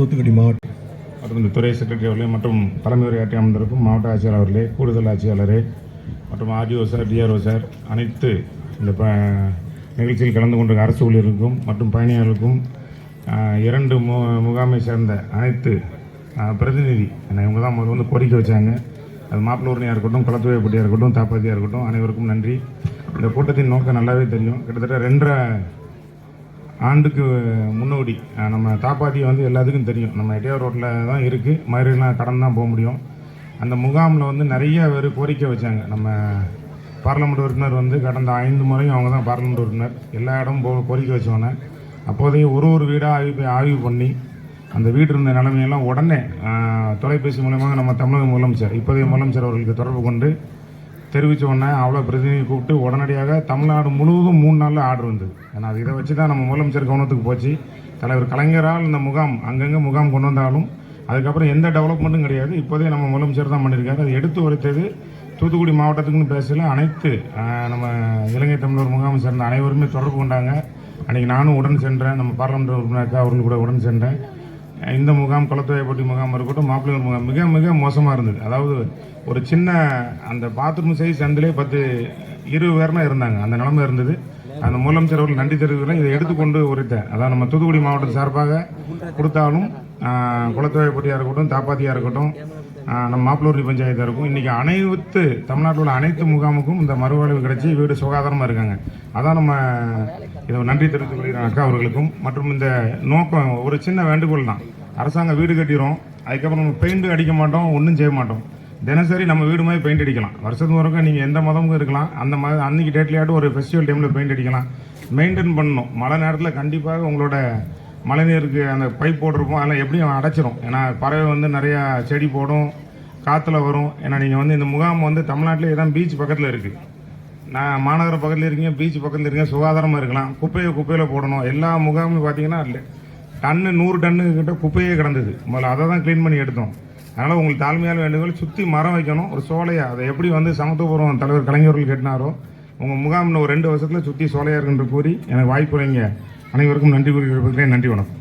தூத்துக்குடி மாவட்டம் மற்றும் இந்த துறை செக்ரட்டரி அவர்களே மற்றும் தலைமை உரையாற்றி அமர்ந்திருக்கும் மாவட்ட ஆட்சியர் அவர்களே கூடுதல் ஆட்சியாளரே மற்றும் ஆர்டிஓ சார் டிஆர்ஓ சார் அனைத்து இந்த ப நிகழ்ச்சியில் கலந்து கொண்டிருக்க அரசு ஊழியர்களுக்கும் மற்றும் பயணியர்களுக்கும் இரண்டு மு முகாமை சேர்ந்த அனைத்து பிரதிநிதி என்னை இவங்க தான் முதல்ல வந்து கோரிக்கை வச்சாங்க. அது மாப்பிளூர்னியாக இருக்கட்டும் குளத்துவைப்பட்டியாக இருக்கட்டும் தாப்பாத்தியாக இருக்கட்டும் அனைவருக்கும் நன்றி. இந்த கூட்டத்தின் நோக்கம் நல்லாவே தெரியும். கிட்டத்தட்ட ரெண்டரை ஆண்டுக்கு முன்னோடி. நம்ம தாப்பாத்தி வந்து எல்லாத்துக்கும் தெரியும். நம்ம எட்டியார் ரோட்டில் தான் இருக்குது மதுரைலாம் கடந்து தான் போக முடியும். அந்த முகாமில் வந்து நிறைய பேர் கோரிக்கை வச்சாங்க. நம்ம பார்லமெண்ட் உறுப்பினர் வந்து கடந்த ஐந்து முறையும் அவங்க தான் பார்லமெண்ட் உறுப்பினர். எல்லா இடமும் போ கோரிக்கை வச்சோன்னே அப்போதைய ஒரு ஒரு வீடாக ஆய்வு ஆய்வு பண்ணி அந்த வீடு இருந்த நிலைமையெல்லாம் உடனே தொலைபேசி மூலமாக நம்ம தமிழக முதலமைச்சர் இப்போதைய முதலமைச்சர் அவர்களுக்கு தொடர்பு கொண்டு தெரிவித்த உடனே அவ்வளோ பிரதிநிதி கூப்பிட்டு உடனடியாக தமிழ்நாடு முழுவதும் மூணு நாளில் ஆர்டர் வந்தது. ஏன்னா அது இதை வச்சு தான் நம்ம முதலமைச்சர் கவனத்துக்கு போச்சு. தலைவர் கலைஞரால் இந்த முகாம் அங்கங்கே முகாம் கொண்டு வந்தாலும் அதுக்கப்புறம் எந்த டெவலப்மெண்ட்டும் கிடையாது. இப்போதே நம்ம முதலமைச்சர் தான் பண்ணியிருக்காரு. அது எடுத்து உரைத்தது தூத்துக்குடி மாவட்டத்துக்குன்னு பேசல அனைத்து நம்ம இலங்கை தமிழர் முகாமை சேர்ந்த அனைவருமே தொடர்பு கொண்டாங்க. அன்றைக்கி நானும் உடன் சென்றேன். நம்ம பாராளுமன்ற உறுப்பினருக்கு அவர்கள் கூட உடன் சென்றேன். இந்த முகாம் குளத்துவைப்பட்டி முகாம் இருக்கட்டும் மாப்பிள்ளையூர் முகாம் மிக மிக மோசமாக இருந்தது. அதாவது ஒரு சின்ன அந்த பாத்ரூம் சைஸ் சந்திலே பத்து இரு பேர்னா இருந்தாங்க. அந்த நிலைமை இருந்தது. அந்த முதலமைச்சர் அவர்கள் நன்றி தெரிவிக்கிறேன் இதை எடுத்துக்கொண்டு உரைத்தேன். அதான் நம்ம தூத்துக்குடி மாவட்டம் சார்பாக கொடுத்தாலும் குளத்துவாய்ப்பட்டியாக இருக்கட்டும் தாப்பாத்தியாக இருக்கட்டும் நம்ம மாப்பிள்ளூர் பஞ்சாயத்தாக இருக்கும். இன்றைக்கி அனைத்து தமிழ்நாட்டில் உள்ள அனைத்து முகாமுக்கும் இந்த மறுவாழ்வு கிடைச்சி வீடு சுகாதாரமாக இருக்காங்க. அதான் நம்ம இதை நன்றி தெரிவித்துக் கொள்கிறேன் அக்கா அவர்களுக்கும். மற்றும் இந்த நோக்கம் ஒரு சின்ன வேண்டுகோள் தான். அரசாங்கம் வீடு கட்டிடும் அதுக்கப்புறம் நம்ம பெயிண்ட்டு அடிக்க மாட்டோம் ஒன்றும் செய்ய மாட்டோம். தினசரி நம்ம வீடு மாதிரி பெயிண்ட் அடிக்கலாம். வருஷத்துக்கு வரைக்கும் நீங்கள் எந்த மதமும் இருக்கலாம். அந்த மத அன்னைக்கு டேட்லையாட்டும் ஒரு ஃபெஸ்டிவல் டைமில் பெயிண்ட் அடிக்கலாம். மெயின்டைன் பண்ணணும். மழை நேரத்தில் கண்டிப்பாக உங்களோட மழைநீருக்கு அந்த பைப் போட்டிருப்போம் அதெல்லாம் எப்படியும் அடைச்சிரும். ஏன்னா பறவை வந்து நிறையா செடி போடும் காற்றுல வரும். ஏன்னா நீங்கள் வந்து இந்த முகாம் வந்து தமிழ்நாட்டிலே தான் பீச் பக்கத்தில் இருக்குது நான் மாநகர பக்கத்தில் இருக்கீங்க பீச் பக்கத்தில் இருக்கீங்க சுகாதாரமாக இருக்கலாம். குப்பையை குப்பையில் போடணும். எல்லா முகாமும் பார்த்தீங்கன்னா இல்லை. டன்னு நூறு டன்னு கிட்ட குப்பையே கிடந்தது. முதல்ல அதை தான் க்ளீன் பண்ணி எடுத்தோம். அதனால் உங்களுக்கு தாழ்மையால் வேண்டுகோள் சுற்றி மரம் வைக்கணும். ஒரு சோலையாக அதை எப்படி வந்து சமத்துவபுரம் தலைவர் கலைஞர்கள் கேட்டினாரோ உங்கள் முகாம் இன்னும் ஒரு ரெண்டு வருஷத்தில் சுற்றி சோலையாக இருக்குன்ற கூறி எனக்கு வாய்ப்பு இல்லைங்க அனைவருக்கும் நன்றி கூறி நன்றி வணக்கம்.